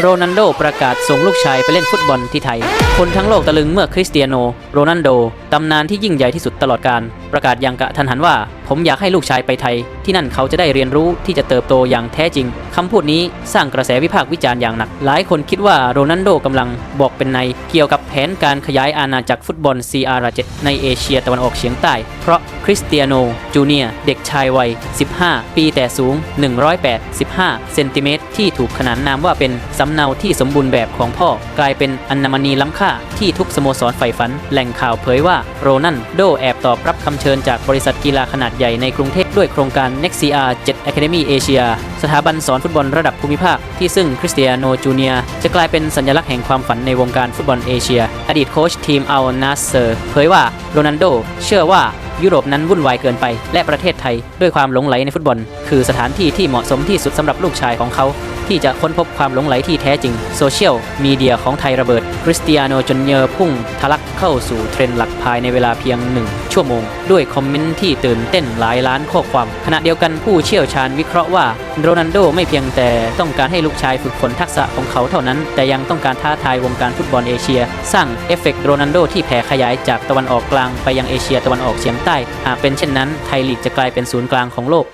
โรนัลโดประกาศส่งลูกชายไปเล่นฟุตบอลที่ไทย คนทั้งโลกตะลึงเมื่อคริสเตียโน โรนันโด ตำนานที่ยิ่งใหญ่ที่สุดตลอดกาลประกาศอย่างกะทันหันว่า ผมอยากให้ลูกชายไปไทย ที่นั่นเขาจะได้เรียนรู้ที่จะเติบโตอย่างแท้จริง คำพูดนี้สร้างกระแสวิพากษ์วิจารณ์อย่างหนัก หลายคนคิดว่าโรนัลโดกำลังบอกเป็นในเกี่ยวกับแผนการขยายอาณาจักรฟุตบอล CR7 ในเอเชียตะวันออกเฉียงใต้ เพราะคริสเตียโนจูเนียเด็กชายวัย 15 ปีแต่สูง 185 เซนติเมตรที่ถูกขนานนามว่าเป็นสำเนาที่สมบูรณ์แบบของพ่อ กลายเป็นอัญมณีล้ำค่าที่ทุกสโมสรใฝ่ฝัน แหล่งข่าวเผยว่าโรนัลโดแอบตอบรับคำเชิญจากบริษัทกีฬาขนาดใหญ่ในกรุงเทพด้วยโครงการ NextCR 7 Academy Asia สถาบันสอนฟุตบอลระดับภูมิภาค ที่ซึ่งคริสเตียโนจูเนียจะกลายเป็นสัญลักษณ์แห่งความฝันในวงการฟุตบอลเอเชีย อดีตโค้ชทีมอัลนาสเซอร์เผยว่าโรนัลโดเชื่อว่า ยุโรปนั้นวุ่นวายเกินไป และประเทศไทย ด้วยความหลงไหลในฟุตบอล คือสถานที่ที่เหมาะสมที่สุดสำหรับลูกชายของเขา ที่จะค้นพบความหลงไหลที่แท้จริง โซเชียลมีเดียของไทยระเบิด คริสเตียโนจนเยอร์พุ่ง ทะลักเข้าสู่เทรนด์หลักภายในเวลาเพียงหนึ่งชั่วโมง ด้วยคอมเมนต์ที่ตื่นเต้นหลายล้านข้อความ ขณะเดียวกันผู้เชี่ยวชาญวิเคราะห์ว่า โรนันโดไม่เพียงแต่ต้องการให้ลูกชายฝึกฝนทักษะของเขาเท่านั้น แต่ยังต้องการท้าทายวงการฟุตบอลเอเชีย สร้างเอฟเฟกต์โรนันโดที่แผ่ขยายจากตะวันออกกลางไปยังเอเชียตะวันออกเฉียงใต้ หากเป็นเช่นนั้นไทยลีกจะกลายเป็นศูนย์กลางของโลก